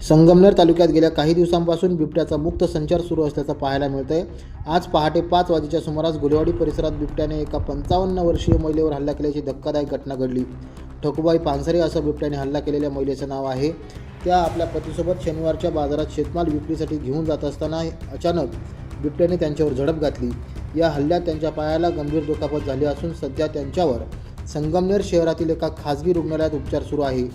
संगमनेर तालुक्यात गेल्या काही दिवसांपासून बिबट्याचा मुक्त संचार सुरू असल्याचं पाहायला मिळतंय. आज पहाटे पाच वाजेच्या सुमारास गुलेवाडी परिसरात बिबट्याने एका पंचावन्न वर्षीय महिलेवर हल्ला केल्याची धक्कादायक घटना घडली. ठोकूबाई पानसरे असं बिबट्याने हल्ला केलेल्या महिलेचं नाव आहे. त्या आपल्या पतीसोबत शनिवारच्या बाजारात शेतमाल विक्रीसाठी घेऊन जात असताना अचानक बिबट्याने त्यांच्यावर झडप घातली. या हल्ल्यात त्यांच्या पायाला गंभीर दुखापत झाली असून सध्या त्यांच्यावर संगमनेर शहरातील एका खाजगी रुग्णालयात उपचार सुरू आहे.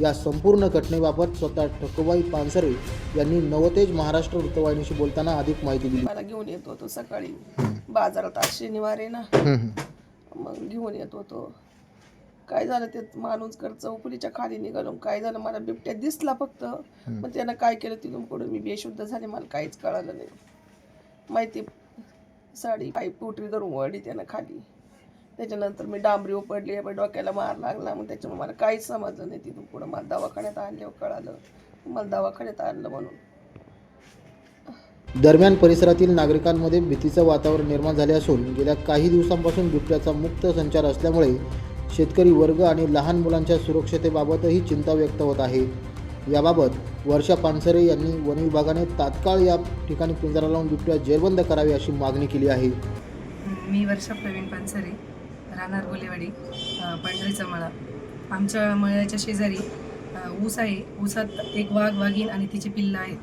या संपूर्ण घटनेबाबत स्वतः ठकुबाई पानसरे यांनी नवतेज महाराष्ट्र वृत्तवाहिनीशी बोलताना अधिक माहिती दिली. मला घेऊन येत होतो सकाळी. बाजारात आज शनिवार आहे ना मग घेऊन येत होतो. काय झालं ते माणूसकर चौकुलीच्या खाली निघालो. काय झालं मला बिबट्या दिसला फक्त. मग त्यानं काय केलं तिथून पुढे? मी बेशुद्ध झाले. मला काहीच कळालं नाही. माहिती साडी पाय पोटरी धरून वळली त्यानं खाली. त्याच्यानंतर मी डांबरी उपडली पण डोक्याला मार लागला. मग त्याच्यामुळे मला काहीच समजलं नाही तिथून पुढं. मला दवाखान्यात आणल्यावर कळालं. मला दवाखान्यात आणलं म्हणून. दरम्यान परिसरातील नागरिकांमध्ये भीतीचं वातावरण निर्माण झाले असून गेल्या काही दिवसांपासून बिबट्याचा मुक्त संचार असल्यामुळे शेतकरी वर्ग आणि लहान मुलांच्या सुरक्षतेबाबतही चिंता व्यक्त होत आहे. याबाबत वर्षा पानसरे यांनी वन विभागाने तात्काळ या ठिकाणी पिंजरा लावून बिबट्या जेरबंद करावी अशी मागणी केली आहे. मी वर्षा प्रवीण पानसरे. राहणार गोलेवाडी पांढरीचा मळा. आमच्या मळ्याच्या शेजारी ऊस आहे. ऊसात एक वाघ वाघीण आणि तिचे पिल्लं आहेत.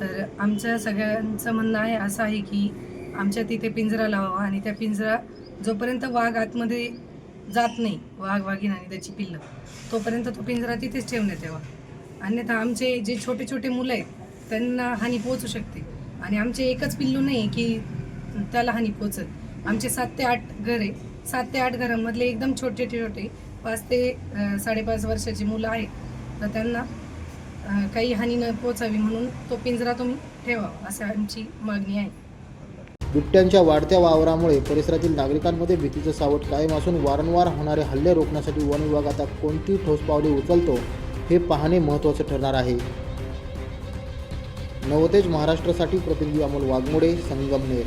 तर आमच्या सगळ्यांचं म्हणणं आहे असं आहे की आमच्या तिथे पिंजरा लावावा आणि त्या पिंजरा जोपर्यंत वाघ आतमध्ये जात नाही वाघ वाघीन आणि त्याची पिल्लं तोपर्यंत तो पिंजरा तिथेच ठेवण्यात यावा अन्यथा आमचे जे छोटे छोटे मुलं आहेत त्यांना हानी पोहोचू शकते. आणि आमचे एकच पिल्लू नाही की त्याला हानी पोचत आमचे सात ते आठ घर आहे. सात ते आठ घरांमधले एकदम छोटे छोटे पाच ते साडेपाच वर्षाची मुलं आहेत. तर त्यांना काही हानी न पोचावी म्हणून तो पिंजरा तुम्ही ठेवावा असं आमची मागणी आहे. बिबट्यांच्या वाढत्या वावरामुळे परिसरातील नागरिकांमध्ये भीतीचं सावट कायम असून वारंवार होणारे हल्ले रोखण्यासाठी वन विभाग आता कोणती ठोस पावले उचलतो हे पाहणे महत्त्वाचं ठरणार आहे. नवतेज महाराष्ट्रासाठी प्रतिनिधी अमोल वाघमोडे संगमनेर.